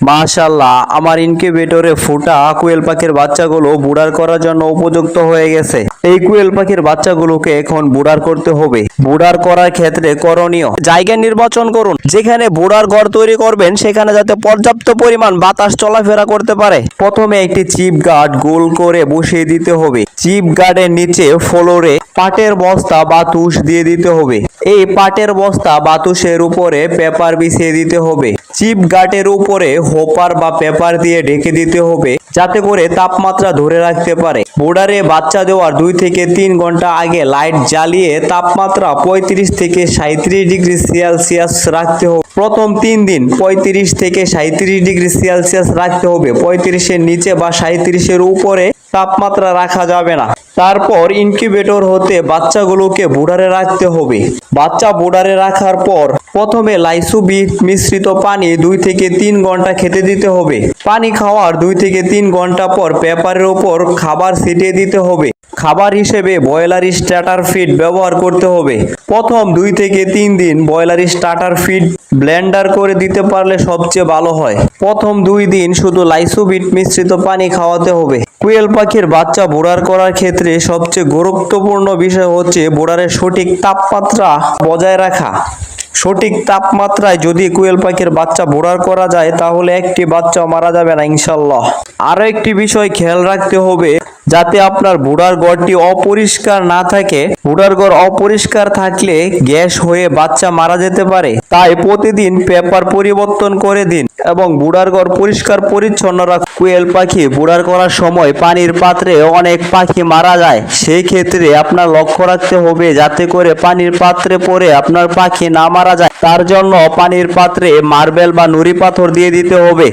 মাশাল্লাহ আমার ইনকিউবেটরে ফুটা কুয়েল পাখির বাচ্চাগুলো বুড়ার করার জন্য উপযুক্ত হয়ে গেছে। এই কুয়েল পাখির বাচ্চাগুলোকে এখন বুড়ার করতে হবে। বুড়ার করার ক্ষেত্রে করণীয়, জায়গা নির্বাচন করুন। যেখানে বুড়ার ঘর তৈরি করবেন, সেখানে যাতে পর্যাপ্ত পরিমাণ বাতাস চলাফেরা করতে পারে। প্রথমে একটি চিপ গার্ড গোল করে বসিয়ে দিতে হবে। চিপ গার্ডের নিচে ফ্লোরে পাটের বস্তা বা তুষ দিয়ে দিতে হবে। এই পাটের বস্তা বা তুষের উপরে পেপার বিছিয়ে দিতে হবে। চিপ গার্ডের উপরে হোপার বা পেপার দিয়ে ঢেকে দিতে হবে, যাতে করে তাপমাত্রা ধরে রাখতে পারে। বোর্ডারে বাচ্চা দেওয়ার দুই থেকে তিন ঘণ্টা আগে লাইট জ্বালিয়ে তাপমাত্রা পঁয়ত্রিশ থেকে সাঁত্রিশ ডিগ্রি সেলসিয়াস রাখতে হবে। প্রথম তিন দিন পঁয়ত্রিশ থেকে সাঁত্রিশ ডিগ্রি সেলসিয়াস রাখতে হবে। পঁয়ত্রিশের নিচে বা সাঁত্রিশের উপরে তাপমাত্রা রাখা যাবে না। তারপর ইনকিউবেটর হতে বাচ্চাগুলোকে বুডারে রাখতে হবে। বাচ্চা বুডারে রাখার পর প্রথমে লাইসুবিট মিশ্রিত পানি দুই থেকে তিন ঘণ্টা খেতে দিতে হবে। পানি খাওয়ার দুই থেকে তিন ঘণ্টা পর পেপারের ওপর খাবার ছিটিয়ে দিতে হবে। খাবার হিসেবে ব্রয়লার স্টার্টার ফিড ব্যবহার করতে হবে। প্রথম দুই থেকে তিন দিন ব্রয়লার স্টার্টার ফিড ব্লেন্ডার করে দিতে পারলে সবচেয়ে ভালো হয়। প্রথম দুই দিন শুধু লাইসোবিট মিশ্রিত পানি খাওয়াতে হবে। কুয়েল পাখির বাচ্চা বোড়ার করার ক্ষেত্রে সবচেয়ে গুরুত্বপূর্ণ বিষয় হচ্ছে বোড়ারের সঠিক তাপমাত্রা বজায় রাখা। সঠিক তাপমাত্রায় যদি কুয়েল পাখির বাচ্চা বোড়ার করা যায়, তাহলে একটি বাচ্চা মারা যাবে না ইনশাল্লাহ আরও একটি বিষয় খেয়াল রাখতে হবে যাতে আপনার বুড়ার গড়টি অপরিষ্কার না থাকে। বুড়ার গড় অপরিষ্কার থাকলে গ্যাস হয়ে বাচ্চা মারা যেতে পারে। তাই প্রতিদিন পেপার পরিবর্তন করে দিন এবং বুড়ার গড় পরিষ্কার পরিচ্ছন্ন রাখ কুয়েল পাখি বুড়ার করার সময় পানির পাত্রে অনেক পাখি মারা যায়। সেই ক্ষেত্রে আপনার লক্ষ্য রাখতে হবে যাতে করে পানির পাত্রে পড়ে আপনার পাখি না মারা যায়। তার জন্য পানির পাত্রে মার্বেল বা নুড়ি পাথর দিয়ে দিতে হবে।